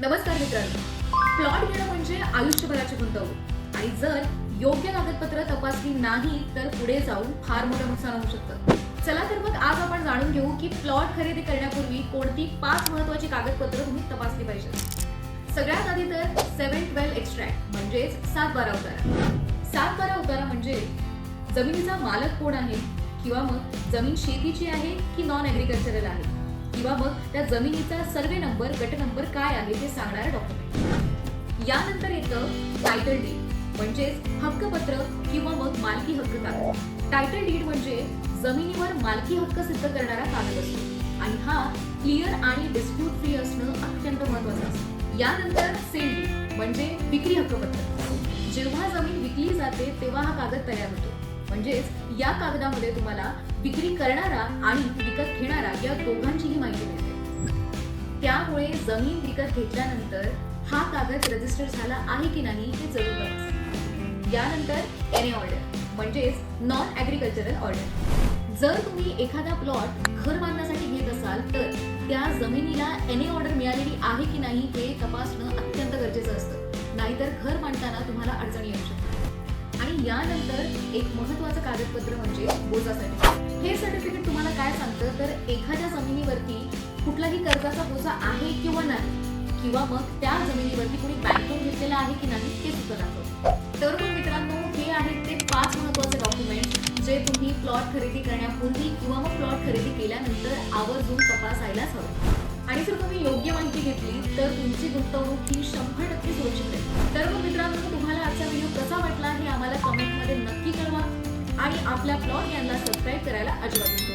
नमस्कार मित्रांनो. प्लॉट घेणं म्हणजे आयुष्यभराची गुंतवणूक. आणि जर योग्य कागदपत्र तपासली नाही तर पुढे जाऊन फार मोठं नुकसान होऊ शकतं. चला तर मग आज आपण जाणून घेऊ की प्लॉट खरेदी करण्यापूर्वी कोणती पाच महत्वाची कागदपत्र तुम्ही तपासली पाहिजेत. सगळ्यात आधी तर सेव्हन ट्वेल्व एक्स्ट्रॅक्ट म्हणजेच सात बारा उतारा. सात बारा उतारा म्हणजे जमिनीचा मालक कोण आहे? किंवा मग जमीन शेतीची आहे की नॉन ॲग्रिकल्चरल आहे? किंवा मग त्या जमिनीचा सर्वे नंबर गट नंबर काय आहे ते सांगणारं डॉक्युमेंट यानंतर येतं टायटल डीड म्हणजेच हक्कपत्र किंवा मग मालकी हक्क कागद. टायटल डीड म्हणजे जमिनीवर मालकी हक्क सिद्ध करणारा कागद असतो. आणि हा क्लिअर आणि डिस्प्यूट फ्री असणं अत्यंत महत्वाचं असतं. यानंतर सेल डीड म्हणजे विक्री हक्कपत्र. जेव्हा जमीन विकली जाते तेव्हा हा कागद तयार होतो. म्हणजेच या कागदामध्ये तुम्हाला विक्री करणारा आणि विकत घेणारा या दोघांचीही माहिती मिळते. त्यामुळे जमीन विकत घेतल्यानंतर हा कागद रजिस्टर झाला आहे की नाही हे जरूर तपासा. यानंतर एन ऑर्डर म्हणजेच नॉन ॲग्रिकल्चरल ऑर्डर जर तुम्ही एखादा प्लॉट घर बांधण्यासाठी घेत असाल तर त्या जमिनीला एन ऑर्डर मिळालेली आहे की नाही हे तपासणं अत्यंत गरजेचं असतं. नाहीतर घर बांधताना तुम्हाला अडचणी येऊ शकतात. यानंतर एक महत्वाचं कागदपत्र म्हणजे बोजा सर्टिफिकेट हे सर्टिफिकेट तुम्हाला काय सांगतं? तर एखाद्या जमिनीवरती कुठलाही कर्जाचा बोजा आहे किंवा नाही किंवा मग त्या जमिनीवरती कोणी बँक घेतलेला आहे की नाही ते सुद्धा दाखवतं. तर मग मित्रांनो हे आहेत ते पाच महत्त्वाचे डॉक्युमेंट जे तुम्ही प्लॉट खरेदी करण्यापूर्वी किंवा मग प्लॉट खरेदी केल्यानंतर आवर्जून तपासायलाच हवं. आणि जर तुम्ही योग्य माहिती घेतली तर तुमची गुंतवणूक ही शंभर टक्के सुरक्षित राहील. तर मग मित्रांनो तुम्हाला आणि आपल्या ब्लॉग यांना सबस्क्राईब करायला अजिबात विसरू